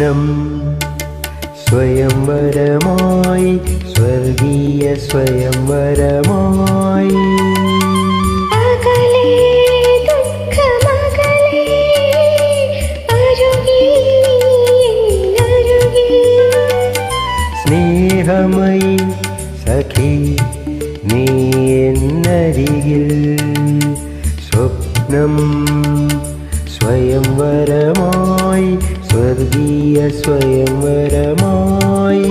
സ്വപ്നം സ്വയംവരമായി സ്വർഗീയ സ്വയംവരമായി. സ്നേഹമയി സഖി നീ എന്നരികിൽ. സ്വപ്നം സ്വയംവരമായി സ്വർഗീയ സ്വയംവരമായി.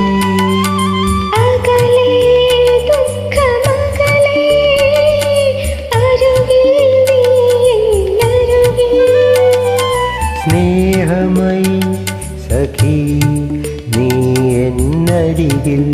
സ്നേഹമയി സഖി നീ എന്നരികിൽ.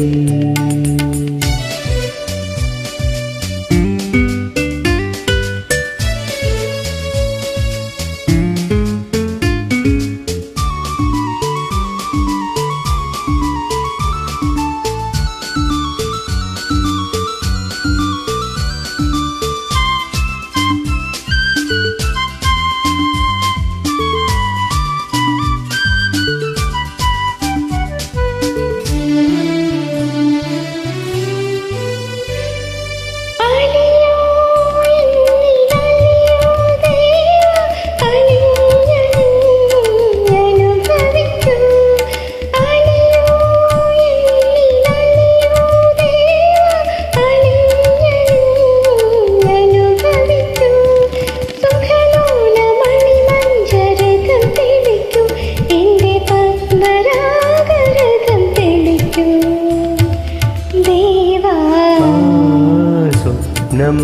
സ്വപ്നം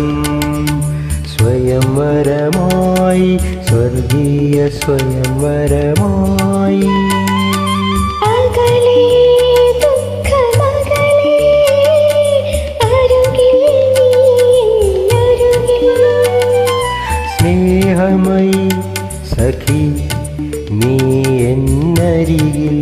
സ്വയംവരമായി സ്വർഗീയ സ്വയംവരമായി. സ്നേഹമയി സഖി നീ എന്നരികിൽ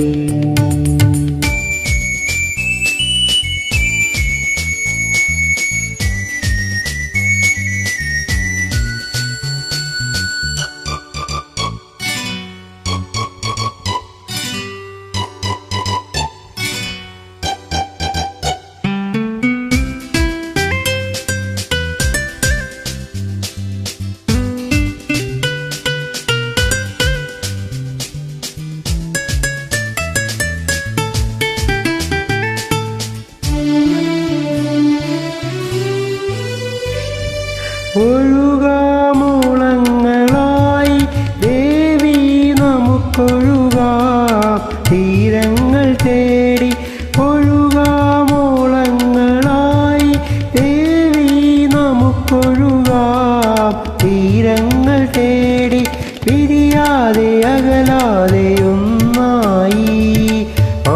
നമുക്കൊഴുകാം തീരങ്ങൾ തേടി ഒഴുകാമൂളങ്ങളായി ദേവി നമുക്കൊഴുകാം തീരങ്ങൾ തേടി പിരിയാതെ അകലാതെ ഒന്നായി.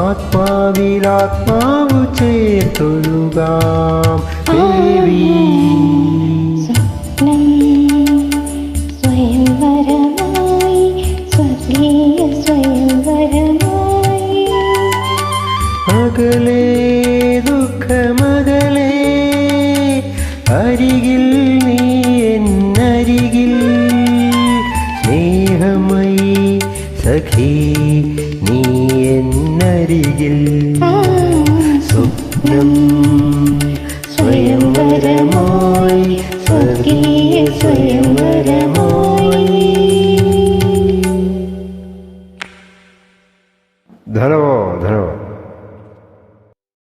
ആത്മാവിലാത്മാവു ചേർത്തൊഴുകാം. ദേവി എന്നരികിൽ സ്വപ്നം സ്വയംവരമായി സ്വർഗീയ സ്വയംവരമായി